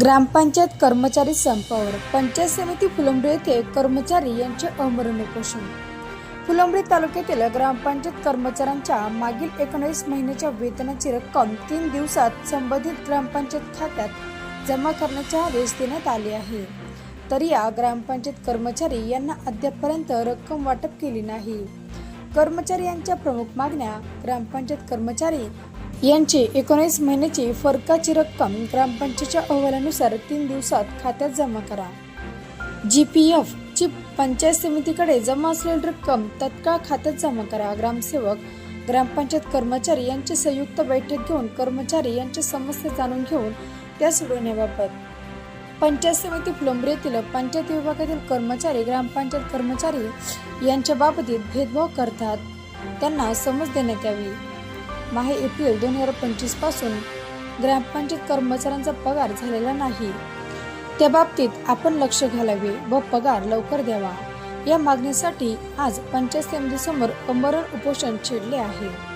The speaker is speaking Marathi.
ग्रामपंचायत कर्मचारी संपावर. पंचायत समिती फुलंब्री येथे कर्मचारी यांचे अमरण उपोषण फुलंब्री तालुक्यातील ग्रामपंचायत कर्मचाऱ्यांच्या मागील एकोणीस महिन्याच्या वेतनाची रक्कम तीन दिवसात संबंधित ग्रामपंचायत खात्यात जमा करण्याचे आदेश देण्यात आले आहे. तरी या ग्रामपंचायत कर्मचारी यांना अद्यापपर्यंत रक्कम वाटप केली नाही. कर्मचारी यांच्या प्रमुख मागण्या ग्रामपंचायत कर्मचारी यांची एकोणीस महिन्याची फरकाची रक्कम ग्रामपंचायतच्या अहवालानुसार तीन दिवसात खात्यात जमा करा. जी पी एफ ची पंचायत समितीकडे जमा असलेली रक्कम तत्काळ खात्यात जमा करा. ग्रामसेवक ग्रामपंचायत कर्मचारी यांची संयुक्त बैठक घेऊन कर्मचारी यांच्या समस्या जाणून घेऊन त्या सोडवण्याबाबत. पंचायत समिती फुलंब्री येथील पंचायत विभागातील कर्मचारी ग्रामपंचायत कर्मचारी यांच्या बाबतीत भेदभाव करतात. त्यांना समज देण्यात यावी. माहे एप्रिल दोन हजार पंचवीसपासून ग्रामपंचायत कर्मचाऱ्यांचा पगार झालेला नाही. त्या बाबतीत आपण लक्ष घालावे व पगार लवकर द्यावा. या मागणीसाठी आज पंचायत समितीसमोर कंबरवर उपोषण छेडले आहे.